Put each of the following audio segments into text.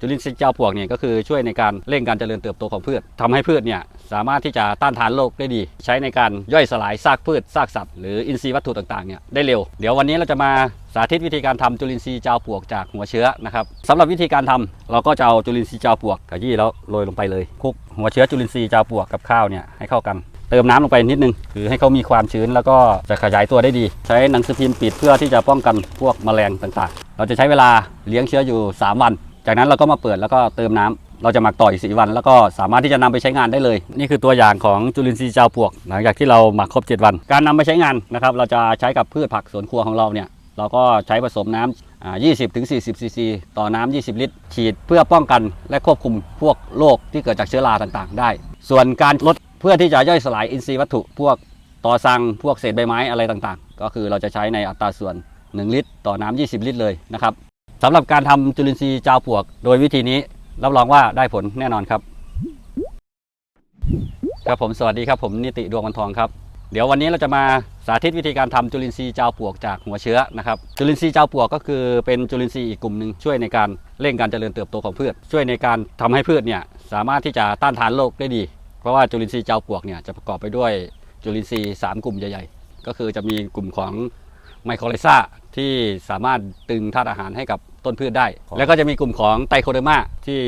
จุลินทรีย์เจ้าปลวกเนี่ยก็คือช่วยในการเร่งการเจริญเติบโตของพืชทำให้พืชเนี่ยสามารถที่จะต้านทานโรคได้ดี ใช้ในการย่อยสลายซากพืชซากสัตว์หรืออินทรีย์วัตถุต่างๆเนี่ยได้เร็ว เดี๋ยววันนี้เราจะมาสาธิตวิธีการทำจุลินทรีย์เจ้าปลวกจากหัวเชื้อนะครับสำหรับวิธีการทำเราก็จะเอาจุลินทรีย์เจ้าปลวกขยี้แล้วโรยลงไปเลยคลุกหัวเชื้อจุลินทรีย์เจ้าปลวกกับข้าวเนี่ยให้เข้ากันเติมน้ำลงไปนิดนึงคือให้เขามีความชื้นแล้วก็จะขยายตัวได้ดี ใช้หนังสือพิมพ์ปิดเพื่อที่จะป้องกันพวกแมลงต่างๆ เราจะใช้เวลาเลี้ยงเชื้ออยู่ 3 วัน จากนั้นเราก็มาเปิดแล้วก็เติมน้ำเราจะหมักต่ออีก4วัน แล้วก็สามารถที่จะนำไปใช้งานได้เลย นี่คือตัวอย่างของจุลินทรีย์เจ้าปวก หลังจากที่เราหมักครบ 7 วัน การนำไปใช้งานนะครับเราจะใช้กับพืชผักสวนครัวของเราเนี่ยเราก็ใช้ผสมน้ำอ่า20-40 ซีซี ต่อน้ำ20 ลิตร ฉีดเพื่อป้องกันและควบคุมพวกโรคที่เกิดจากเชื้อราต่างๆ ได้ ส่วนการลดเพื่อที่จะย่อยสลายอินทรีย์วัตถุ พวกต่อสังพวกเศษใบไม้อะไรต่างๆ ก็คือเราจะใช้ในอัตราส่วน 1 ลิตร ต่อน้ำ20 ลิตรเลยนะครับ สำหรับการทำจุลินทรีย์เจ้าปวก โดยวิธีนี้รับรองว่าได้ผลแน่นอนครับ ครับผมสวัสดีครับผมนิติดวงวันทองครับ เดี๋ยววันนี้เราจะมาสาธิตวิธีการทำจุลินทรีย์เจ้าปวกจากหัวเชื้อนะครับจุลินทรีย์เจ้าปวกก็คือเป็นจุลินทรีย์อีกกลุ่มหนึ่งช่วยในการเร่งการเจริญเติบโตของพืช ช่วยในการทำให้พืชเนี่ยสามารถที่จะต้านทานโรคได้ดี เพราะว่าจุลินทรีย์เจ้าปวกเนี่ยจะประกอบไปด้วยจุลินทรีย์สามกลุ่มใหญ่ๆ ก็คือจะมีกลุ่มของไมโครไลซาที่สามารถตึงธาตุอาหารให้กับ ต้นพืชได้ แล้วก็จะมีกลุ่มของไตโคเดอร์มาที่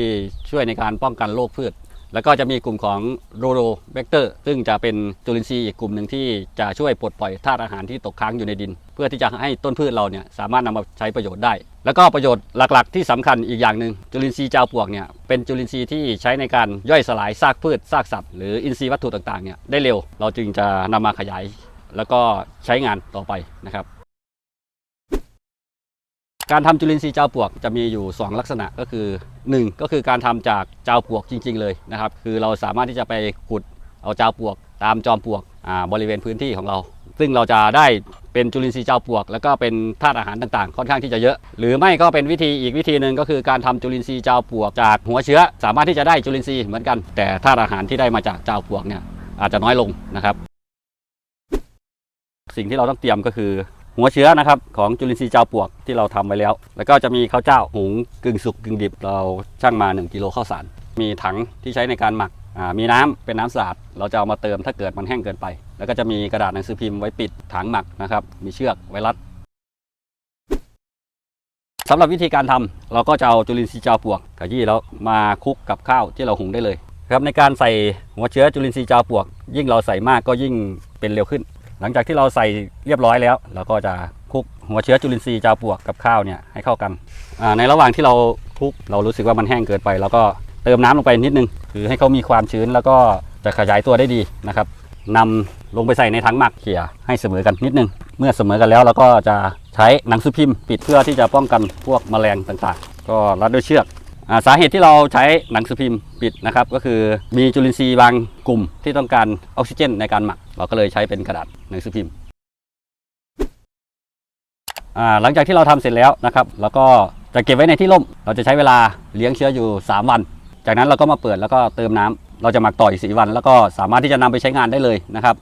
ช่วยในการป้องกันโรคพืช แล้วก็จะมีกลุ่มของโรโรเบกเตอร์ ซึ่งจะเป็นจุลินทรีย์อีกกลุ่มหนึ่งที่จะช่วยปลดปล่อยธาตุอาหารที่ตกค้างอยู่ในดิน เพื่อที่จะให้ต้นพืชเราเนี่ยสามารถนำมาใช้ประโยชน์ได้ แล้วก็ประโยชน์หลักๆ ที่สำคัญอีกอย่างหนึ่งจุลินทรีย์เจ้าปลวกเนี่ยเป็นจุลินทรีย์ที่ใช้ในการย่อยสลายซากพืชซากสัตว์หรืออินทรีย์วัตถุต่างๆเนี่ยได้เร็ว เราจึงจะนำมาขยาย แล้วก็ใช้งานต่อไปนะครับ การทำจุลินทรีย์เจ้าปวกจะมีอยู่ 2 ลักษณะก็คือ 1 ก็คือการทำจากเจ้าปวกจริง ๆ เลยนะครับ คือเราสามารถที่จะไปขุดเอาเจ้าปวก ตามจอมปวกบริเวณพื้นที่ของเรา ซึ่งเราจะได้เป็นจุลินทรีย์เจ้าปวก แล้วก็เป็นธาตุอาหารต่างๆ ค่อนข้างที่จะเยอะ หรือไม่ก็เป็นวิธีอีกวิธีหนึ่งก็คือการทำจุลินทรีย์เจ้าปวกจากหัวเชื้อ สามารถที่จะได้จุลินทรีย์เหมือนกัน แต่ธาตุอาหารที่ได้มาจากเจ้าปวกเนี่ยอาจจะน้อยลงนะครับ สิ่งที่เราต้องเตรียมก็คือ หัวเชื้อนะครับของจุลินทรีย์เจ้าปวกที่เราทำไว้แล้ว แล้วก็จะมีข้าวเจ้าหุงกึ่งสุกกึ่งดิบเราชั่งมา 1 กิโลข้าวสาร มีถังที่ใช้ในการหมักมีน้ำเป็นน้ำสะอาดเราจะเอามาเติมถ้าเกิดมันแห้งเกินไป แล้วก็จะมีกระดาษหนังสือพิมพ์ไว้ปิดถังหมักนะครับมีเชือกไว้รัดสำหรับวิธีการทำเราก็จะเอาจุลินทรีย์เจ้าปวกขยี้แล้วมาคลุกกับข้าวที่เราหุงได้เลยครับในการใส่หัวเชื้อจุลินทรีย์เจ้าปวก ยิ่งเราใส่มากก็ยิ่งเป็นเร็วขึ้น หลังจากที่เราใส่เรียบร้อยแล้ว เราก็จะคลุกหัวเชื้อจุลินทรีย์เจ้าปวกกับข้าวเนี่ยให้เข้ากันในระหว่างที่เราคลุกเรารู้สึกว่ามันแห้งเกินไปแล้วก็เติมน้ำลงไปนิดนึง คือให้เขามีความชื้นแล้วก็จะขยายตัวได้ดีนะครับนำลงไปใส่ในถังหมักเขี่ยให้เสมอกันนิดนึง เมื่อเสมอกันแล้วเราก็จะใช้หนังสือพิมพ์ ปิดเพื่อที่จะป้องกันพวกแมลงต่างๆ ก็รัดด้วยเชือก สาเหตุที่เราใช้หนังสือพิมพ์ปิดนะครับ ก็คือมีจุลินทรีย์บางกลุ่มที่ต้องการออกซิเจนในการหมัก เราก็เลยใช้เป็นกระดาษหนังสือพิมพ์หลังจากที่เราทำเสร็จแล้วนะครับเราก็จะเก็บไว้ในที่ร่ม เราจะใช้เวลาเลี้ยงเชื้ออยู่ 3 วัน จากนั้นเราก็มาเปิดแล้วก็เติมน้ำเราจะหมักต่ออีก4วัน แล้วก็สามารถที่จะนำไปใช้งานได้เลยนะครับ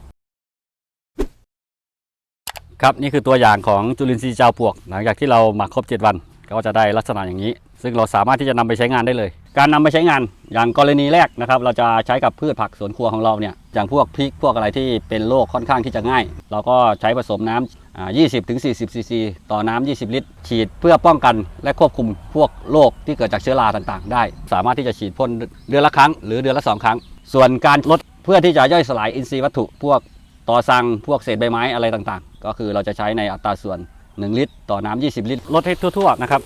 ครับนี่คือตัวอย่างของจุลินทรีย์เจ้าปวก หลังจากที่เราหมักครบ 7 วัน ก็จะได้ลักษณะอย่างนี้ ซึ่งเราสามารถที่จะนำไปใช้งานได้เลย การนำไปใช้งานอย่างกรณีแรกนะครับเราจะใช้กับพืชผักสวนครัวของเราเนี่ยอย่างพวกพริกพวกอะไรที่เป็นโรคค่อนข้างที่จะง่าย เราก็ใช้ผสมน้ำอ่า20ถึง40 ซีซีต่อน้ำ20 ลิตร ฉีดเพื่อป้องกันและควบคุมพวกโรคที่เกิดจากเชื้อราต่างๆ ได้ สามารถที่จะฉีดพ่นเดือนละครั้ง หรือเดือนละสองครั้ง ส่วนการลดเพื่อที่จะย่อยสลายอินทรีย์วัตถุ พวกต่อสังพวกเศษใบไม้อะไรต่างๆ ก็คือเราจะใช้ในอัตราส่วน 1 ลิตร ต่อน้ำ20 ลิตรลดให้ทั่วๆนะครับ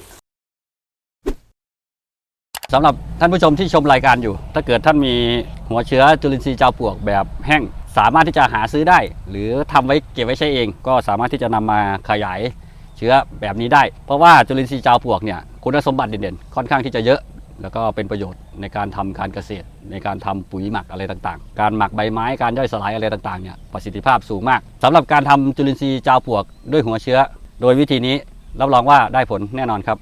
สำหรับท่านผู้ชมที่ชมรายการอยู่ ถ้าเกิดท่านมีหัวเชื้อจุลินทรีย์เจ้าปลวกแบบแห้ง สามารถที่จะหาซื้อได้ หรือทำไว้เก็บไว้ใช้เอง ก็สามารถที่จะนำมาขยายเชื้อแบบนี้ได้ เพราะว่าจุลินทรีย์เจ้าปลวกเนี่ยคุณสมบัติเด่นๆ ค่อนข้างที่จะเยอะ แล้วก็เป็นประโยชน์ในการทำการเกษตร ในการทำปุ๋ยหมักอะไรต่างๆ การหมักใบไม้การย่อยสลายอะไรต่างๆเนี่ยประสิทธิภาพสูงมากสำหรับการทำจุลินทรีย์เจ้าปลวกด้วยหัวเชื้อ โดยวิธีนี้รับรองว่าได้ผลแน่นอนครับ